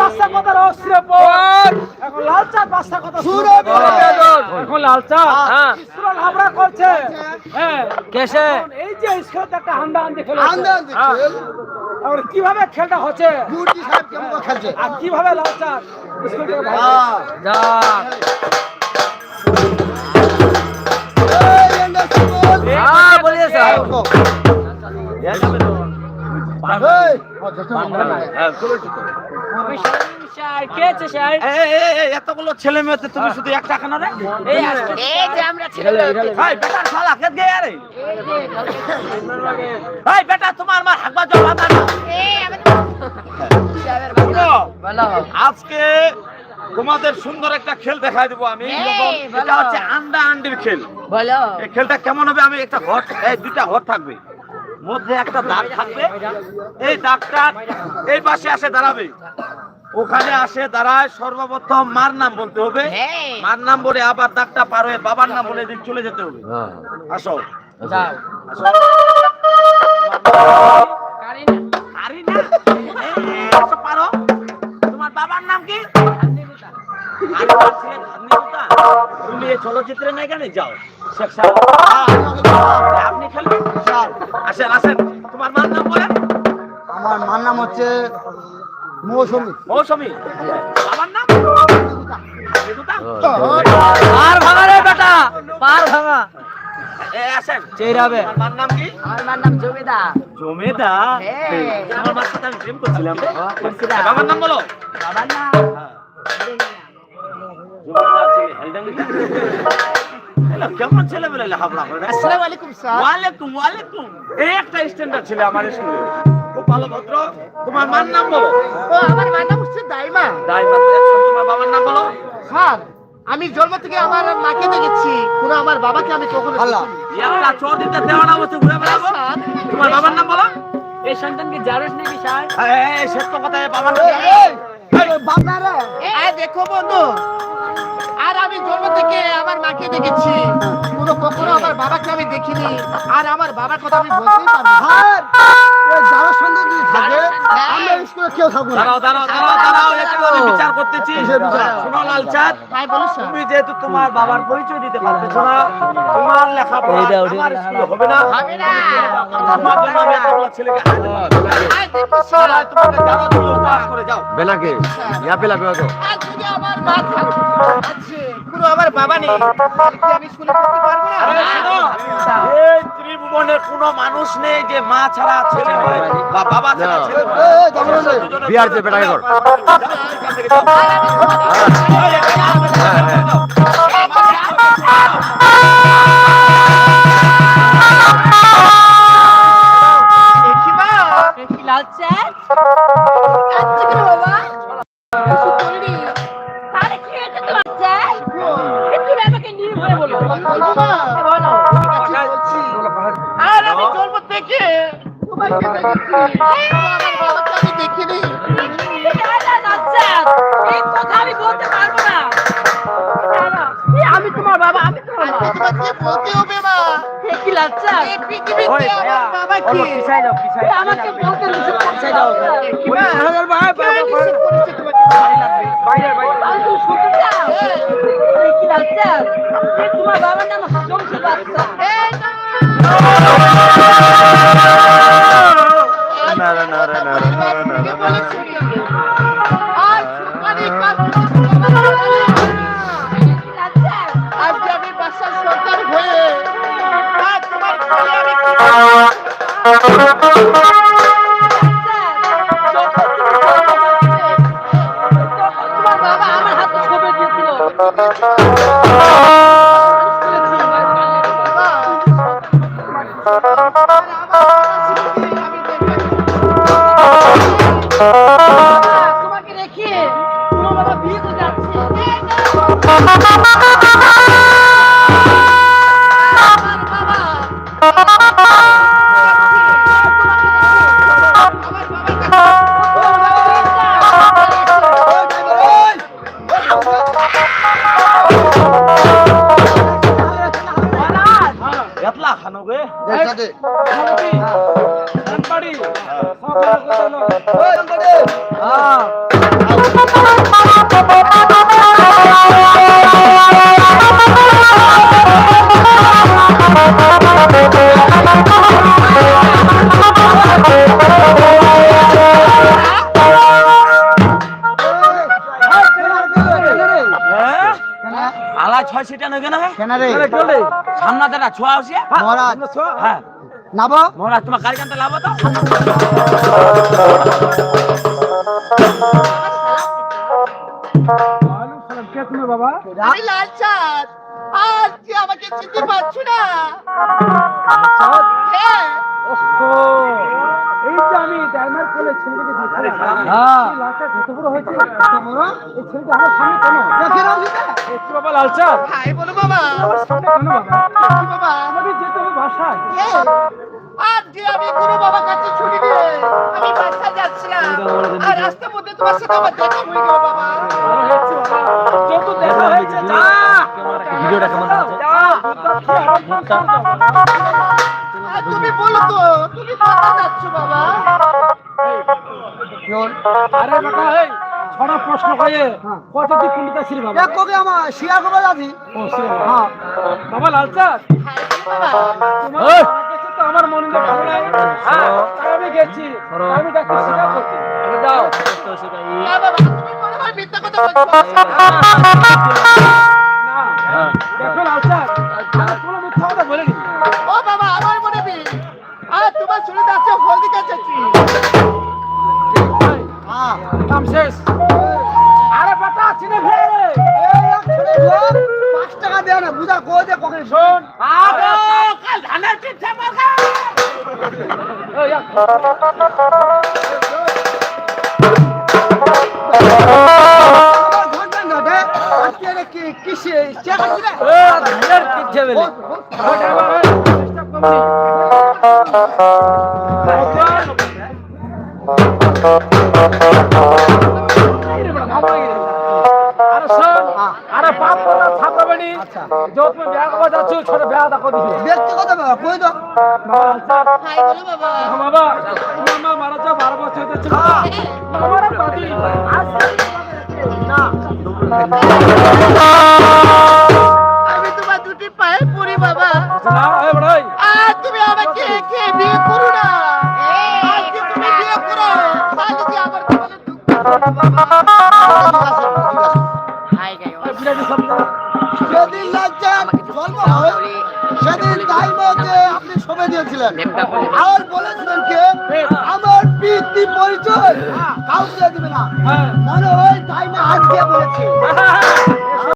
পাঁচটা কথা রহস্য পর এখন লাল চা পাঁচটা কথা শুরু এখন লাল চা হ্যাঁ। পুরো করছে হ্যাঁ কেসে এই যে স্কুলে একটা হান্ডা আন্দি খেলে আন্দে আন্দে খেল আর কীভাবে খেলটা হচ্ছে গুরুজি সাহেব কেমন খেলছে আর কীভাবে লাল চা স্কুল হ্যাঁ। যা এতগুলো ছেলে মেয়েতে তুমি শুধু এক টাকা না রে এই যে আমরা ছেলে ভাই বেটার শালা খেত গে আরে ভাই বেটা তোমার মার জল না আজকে তোমাদের সুন্দর একটা খেল দেখাই দেবো আমি এটা হচ্ছে আন্ডা আন্ডির খেল। বলো এই খেলটা কেমন হবে? আমি একটা ঘর দুইটা ঘর থাকবে। মধ্যে একটা দাগ থাকবে। এই দাগটা এই পাশে আসে দাঁড়াবে। ওখানে আসে দাঁড়ায় সর্বপ্রথম মার নাম বলতে হবে। হ্যাঁ। মার নাম বলে আবার দাগটা পার হয়ে বাবার নাম বলে চলে যেতে হবে। আসো। আসো। পারো। তোমার বাবার নাম কি। তুমি এই চলচ্চিত্রে নাই? কেন যাও। শেখ সাহেব। আপনি খেলবেন? আসেন আসেন। তোমার মার নাম বলেন? আমার মার নাম হচ্ছে মৌসুমী। মৌসুমী। বাবার নাম? পার ভাঙা রে বেটা পার ভাঙা। এ, আসেন। চেরাবে। তোমার মার নাম কি? আমার নাম জমিদার জমেদা? হ্যাঁ। তোমার মার সাথে আমি প্রেম করছিলাম বাবার নাম বলো। বাবার নাম? কেমন করে আসসালামু আলাইকুম স্যার। ওয়ালাইকুম ওয়ালাইকুম। এই একটা স্ট্যান্ডার্ড ছিল আমার স্কুলে। খুব ভালো ভদ্র। তোমার মার নাম বলো। ও আমার মার নাম হচ্ছে দাইমা। দাই মাত্র তোমার বাবার নাম বলো। স্যার আমি জন্ম থেকে আমার মাকে দেখেছি। কোনো আমার বাবাকে আমি কখনো আল্লাহ। দেখিনি। একটা চোর দিতে দেওয়া না বসে ঘুরে বেড়াবো। তোমার বাবার নাম বলো। এই সন্তানকে জারস নাকি স্যার? এই, সত্য কথা বাবার নাম বাবা রে। এই দেখো বন্ধু থেকে আমার মাকে দেখেছি। কোনো কখনো আমার বাবাকে আমি দেখিনি। আর আমার বাবার কথা আমি বলতেই তোমার বাবার পরিচয় দিতে তোমার তোমার তোমাকে যাও। বেলাকে ইয়া বেলা বেলা যদি আমার মা থাকে আছে কোনো আমার বাবা নেই কি আমি স্কুলে পড়তে পারব না এই ত্রিভুবনের কোনো মানুষ নেই যে মা ছাড়া ছেলে বা বাবা ছাড়া ছেলে হয়। এই, এই, যাব আর আমি জন্ম থেকে দেখিনি আমি তোমার বাবা আমি তোমার মা কি লাচ্চা বাবা কি আমাকে বলতে নিষেধ করছে কি মা কে নিষেধ করেছে তোমাকে তোমার বাবার নাম জমশিদ বাদশা এই তোমাকে রেখে যাচ্ছে খানো গে ছয় সিটা নয় কেন সামনা দাদা ছোয়া হসিয়া মহারাজ। হ্যাঁ। নাবো? মহারাজ তোমার গাড়ি কানতে লাভ তো। কে বাবা আমি লাল চাঁদ আর তুই আমাকে চিনতে পারছ না। হ্যাঁ। এই যে আমি ডাইমার কোলে ছেলেটাকে দেখছিলাম। হ্যাঁ। লালটা কত বড় হয়েছে? কত বড় এই ছেলেটা আমার সামনে কেন? একটু বাবা লালচাঁদ হাই বলো বাবা। আমার বাবা? আমাদের যেতে হবে বাসায়। আর যে আমি গুরু বাবা কাছে ছুটি দিয়ে আমি বাসা যাচ্ছিলাম। আর রাস্তার মধ্যে তোমার সাথে আমার দেখা হয়ে গেল বাবা। ভালো হয়েছে বাবা। যত দেখা হয়েছে যা। ভিডিওটা কেমন আছে যা দুধটা খেয়ে আরাম করে যাও। আর তুমি বলো তো তুমি কোথায় যাচ্ছ বাবা? আরে এই। ছড়া প্রশ্ন করে কত তুই পণ্ডিত ছিল বাবা? এক কবি আমার শিয়া কবে যাবি ও শিয়া হ্যাঁ। বাবা তোমার তো আমার মনে ভালো নাই হ্যাঁ আমি গেছি। আমি ডাক্তার শিয়া করতে। যাও। বাবা তুমি মনে হয় মিথ্যা কথা বলছো। পাঁচ টাকা দেয় না বুঝা কো দে কখন শোন। কাল ধানের পিঠা মাখা। কিসে? ধানের পিঠে বেলে। ও ড্রাইভার আরে পাপ করা থাকবে নি যো তুমি বিয়া করবা যাচ্ছ ছোট বিয়া দেখো দিছো ব্যক্তিগত ব্যাপার কই দাও আচ্ছা হাই বলো বাবা বাবা তোমার মা মারা যাও বারো বছর হয়েছে আমার বাদি আমি যেদিন লাজ্জার জন্ম হয়, সেদিন টাইমতে আপনি সবে দিয়েছিলেন। আর বলেছিলেন কে? আমার পিতৃ পরিচয় কাউকে দিবে না। মনে হয় টাইমে আজকে বলেছে।